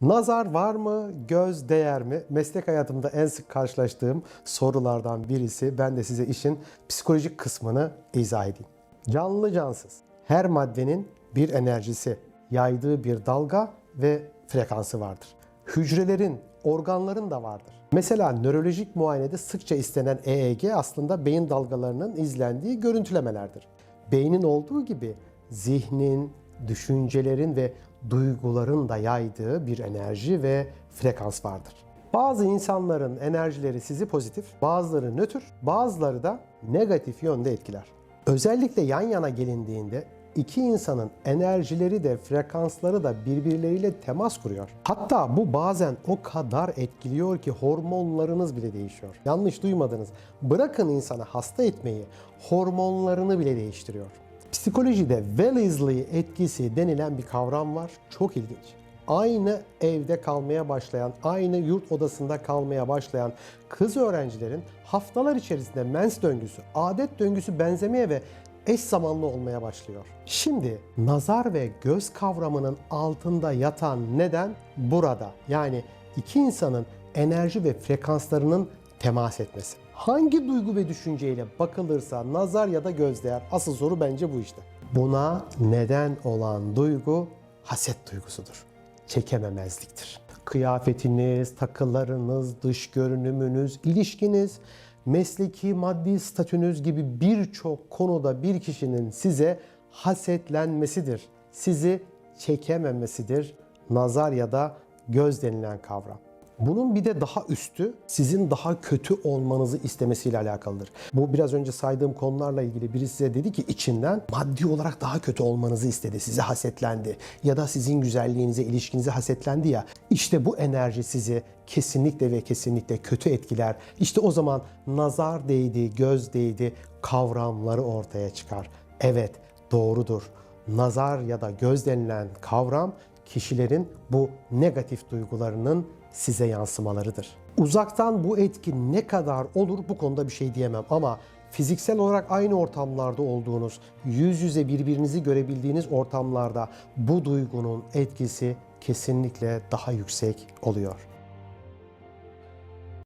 Nazar var mı, göz değer mi? Meslek hayatımda en sık karşılaştığım sorulardan birisi. Ben de size işin psikolojik kısmını izah edeyim. Canlı cansız. Her maddenin bir enerjisi, yaydığı bir dalga ve frekansı vardır. Hücrelerin, organların da vardır. Mesela nörolojik muayenede sıkça istenen EEG aslında beyin dalgalarının izlendiği görüntülemelerdir. Beynin olduğu gibi zihnin, düşüncelerin ve duyguların da yaydığı bir enerji ve frekans vardır. Bazı insanların enerjileri sizi pozitif, bazıları nötr, bazıları da negatif yönde etkiler. Özellikle yan yana gelindiğinde iki insanın enerjileri de frekansları da birbirleriyle temas kuruyor. Hatta bu bazen o kadar etkiliyor ki hormonlarınız bile değişiyor. Yanlış duymadınız. Bırakın insana hasta etmeyi, hormonlarını bile değiştiriyor. Psikolojide Wellesley etkisi denilen bir kavram var. Çok ilginç. Aynı evde kalmaya başlayan, aynı yurt odasında kalmaya başlayan kız öğrencilerin haftalar içerisinde mens döngüsü, adet döngüsü benzemeye ve eş zamanlı olmaya başlıyor. Şimdi nazar ve göz kavramının altında yatan neden burada. Yani iki insanın enerji ve frekanslarının temas etmesi. Hangi duygu ve düşünceyle bakılırsa nazar ya da göz asıl soru bence bu işte. Buna neden olan duygu haset duygusudur. Çekememezliktir. Kıyafetiniz, takılarınız, dış görünümünüz, ilişkiniz, mesleki maddi statünüz gibi birçok konuda bir kişinin size hasetlenmesidir. Sizi çekememesidir. Nazar ya da göz denilen kavram. Bunun bir de daha üstü sizin daha kötü olmanızı istemesiyle alakalıdır. Bu biraz önce saydığım konularla ilgili biri size dedi ki içinden maddi olarak daha kötü olmanızı istedi, sizi hasetlendi ya da sizin güzelliğinize, ilişkinize hasetlendi ya. İşte bu enerji sizi kesinlikle ve kesinlikle kötü etkiler. İşte o zaman nazar değdi, göz değdi kavramları ortaya çıkar. Evet, doğrudur. Nazar ya da göz denilen kavram kişilerin bu negatif duygularının size yansımalarıdır. Uzaktan bu etki ne kadar olur bu konuda bir şey diyemem ama fiziksel olarak aynı ortamlarda olduğunuz, yüz yüze birbirinizi görebildiğiniz ortamlarda bu duygunun etkisi kesinlikle daha yüksek oluyor.